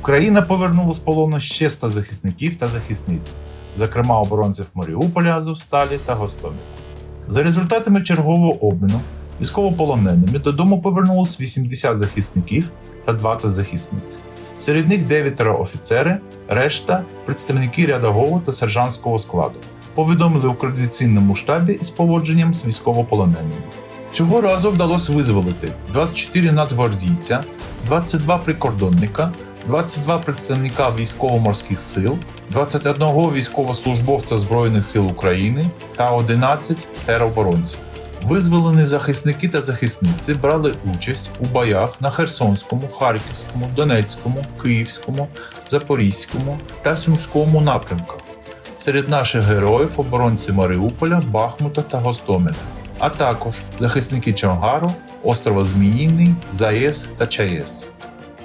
Україна повернула з полону ще 100 захисників та захисниць, зокрема оборонців Маріуполя, Азовсталі та Гостомеля. За результатами чергового обміну військовополоненими додому повернулось 80 захисників та 20 захисниць. Серед них 9 офіцери, решта представники рядового та сержантського складу. Повідомили у координаційному штабі із поводженням з військовополоненими. Цього разу вдалося визволити 24 надгвардійця, 22 прикордонника, 22 представника військово-морських сил, 21 військовослужбовця Збройних сил України та 11 тероборонців. Визволені захисники та захисниці брали участь у боях на Херсонському, Харківському, Донецькому, Київському, Запорізькому та Сумському напрямках. Серед наших героїв оборонці Маріуполя, Бахмута та Гостомеля, а також захисники Чонгару, острова Зміїний, ЗАЕС та ЧАЕС.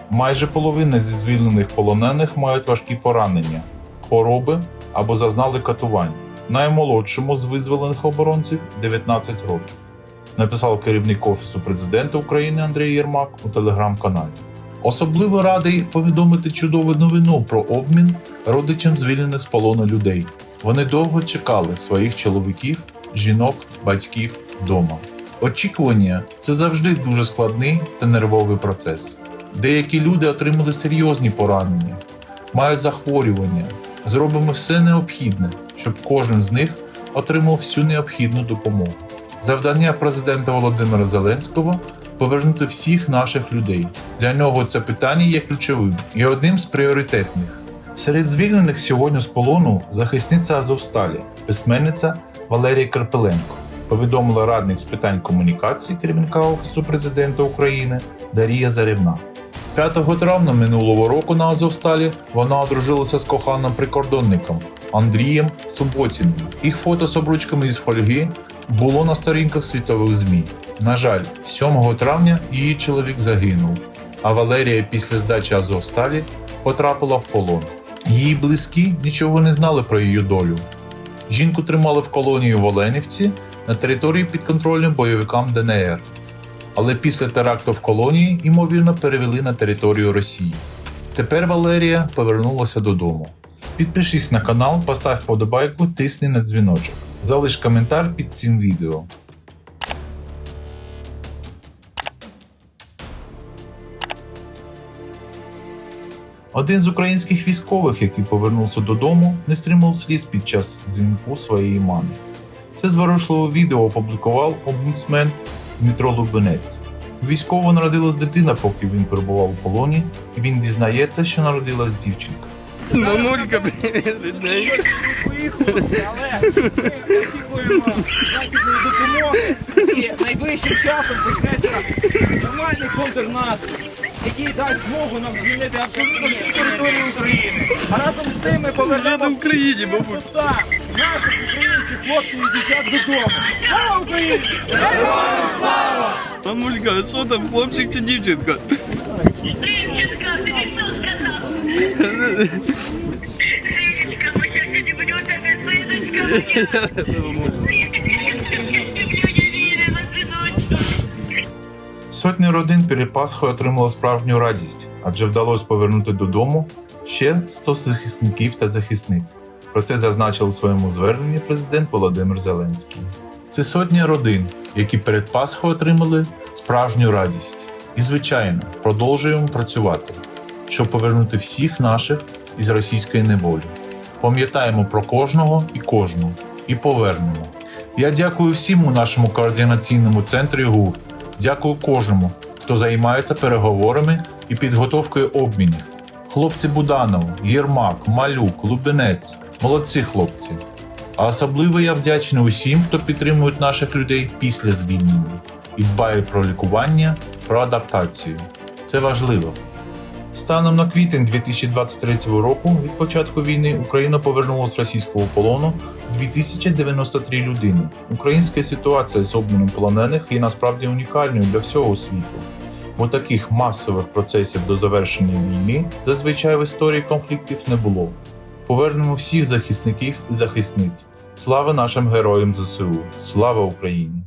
Майже половина зі звільнених полонених мають важкі поранення, хвороби або зазнали катувань. Наймолодшому з визволених оборонців 19 років. Написав керівник Офісу президента України Андрій Єрмак у телеграм-каналі. Особливо радий повідомити чудову новину про обмін родичам звільнених з полону людей. Вони довго чекали своїх чоловіків, жінок, батьків вдома. Очікування це завжди дуже складний та нервовий процес. Деякі люди отримали серйозні поранення, мають захворювання. Зробимо все необхідне, щоб кожен з них отримав всю необхідну допомогу. Завдання президента Володимира Зеленського повернути всіх наших людей. Для нього це питання є ключовим і одним з пріоритетних. Серед звільнених сьогодні з полону захисниця Азовсталі, письменниця Валерія Карпеленко, повідомила радник з питань комунікації керівника Офісу президента України Дарія Зарівна. 5 травня минулого року на Азовсталі вона одружилася з коханим прикордонником Андрієм Суботіним. Їх фото з обручками із фольги було на сторінках світових ЗМІ. На жаль, 7 травня її чоловік загинув, а Валерія після здачі Азовсталі потрапила в полон. Її близькі нічого не знали про її долю. Жінку тримали в колонії в Оленівці на території підконтрольним бойовикам ДНР. Але після теракту в колонії, ймовірно, перевели на територію Росії. Тепер Валерія повернулася додому. Підпишись на канал, постав подобайку, тисни на дзвіночок. Залиш коментар під цим відео. Один з українських військових, який повернувся додому, не стримав сліз під час дзвінку своєї мами. Це зворушливе відео опублікував омбудсмен Дмитро Лубенець. У військового народилась дитина, поки він перебував у полоні, і він дізнається, що народилась дівчинка. Мамулька, привіт, рідненька. Поїхали, але ми очікуємо західної допомоги і найближчим часом почнеться нормальний контрнаступ, який дасть змогу нам звільнити абсолютно всю територію України. А разом з тим ми повернемо Україні, бабуль. Так, наших українських хлопців і дівчат додому. Слава Україні! Героям слава! Мамулька, а що там, хлопчик чи дівчинка? Сынечка, ты что сказал? Сынечка, мы сейчас не будем опять сыночка моя. Я не верила, сыночка. Сотні родин перед Пасхою отримали справжню радість, адже вдалося повернути додому ще 100 захисників та захисниць. Про це зазначив у своєму зверненні президент Володимир Зеленський. Це сотні родин, які перед Пасхою отримали справжню радість. І, звичайно, продовжуємо працювати, щоб повернути всіх наших із російської неволі. Пам'ятаємо про кожного і кожну, і повернемо. Я дякую всім у нашому координаційному центрі ГУР. Дякую кожному, хто займається переговорами і підготовкою обмінів. Хлопці Буданов, Єрмак, Малюк, Лубенець. Молодці хлопці. А особливо я вдячний усім, хто підтримує наших людей після звільнення і дбає про лікування, про адаптацію. Це важливо. Станом на квітень 2023 року від початку війни Україна повернула з російського полону 2093 людини. Українська ситуація з обміном полонених є насправді унікальною для всього світу, бо таких масових процесів до завершення війни зазвичай в історії конфліктів не було. Повернемо всіх захисників і захисниць. Слава нашим героям ЗСУ! Слава Україні!